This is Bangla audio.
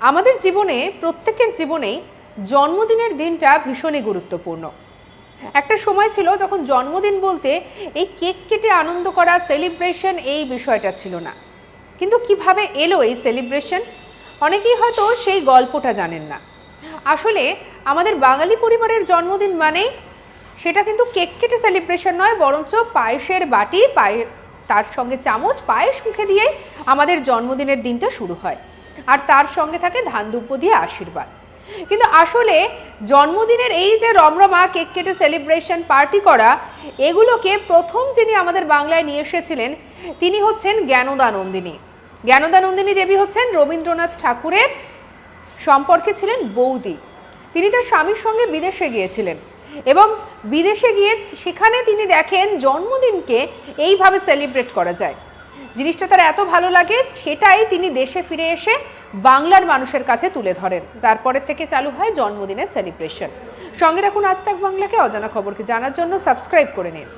আমাদের জীবনে, প্রত্যেকের জীবনেই জন্মদিনের দিনটা ভীষণই গুরুত্বপূর্ণ। একটা সময় ছিল যখন জন্মদিন বলতে এই কেক কেটে আনন্দ করা, সেলিব্রেশন এই বিষয়টা ছিল না। কিন্তু কীভাবে এলো এই সেলিব্রেশন? অনেকেই হয়তো সেই গল্পটা জানেন না। আসলে আমাদের বাঙালি পরিবারের জন্মদিন মানেই সেটা কিন্তু কেক কেটে সেলিব্রেশন নয়, বরঞ্চ পায়েসের বাটি, পায়ে, তার সঙ্গে চামচ পায়েস মুখে দিয়ে আমাদের জন্মদিনের দিনটা শুরু হয়। আর তার সঙ্গে থাকে ধান দুব্য দিয়ে আশীর্বাদ। কিন্তু আসলে জন্মদিনের এই যে রমরমা, কেক কেটে সেলিব্রেশন পার্টি করা, এগুলোকে প্রথম যিনি আমাদের বাংলায় নিয়ে এসেছিলেন, তিনি হচ্ছেন জ্ঞানদানন্দিনী জ্ঞানদানন্দিনী দেবী হচ্ছেন রবীন্দ্রনাথ ঠাকুরের সম্পর্কে ছিলেন বৌদি। তিনি তার স্বামীর সঙ্গে বিদেশে গিয়েছিলেন এবং বিদেশে গিয়ে সেখানে তিনি দেখেন জন্মদিনকে এইভাবে সেলিব্রেট করা যায়। জিনিসটা তার এত ভালো লাগে, সেটাই তিনি দেশে ফিরে এসে বাংলার মানুষের কাছে তুলে ধরেন। তারপরের থেকে চালু হয় জন্মদিনের সেলিব্রেশন। সঙ্গে রাখুন আজ তাক বাংলাকে। অজানা খবরকে জানার জন্য সাবস্ক্রাইব করে নিন।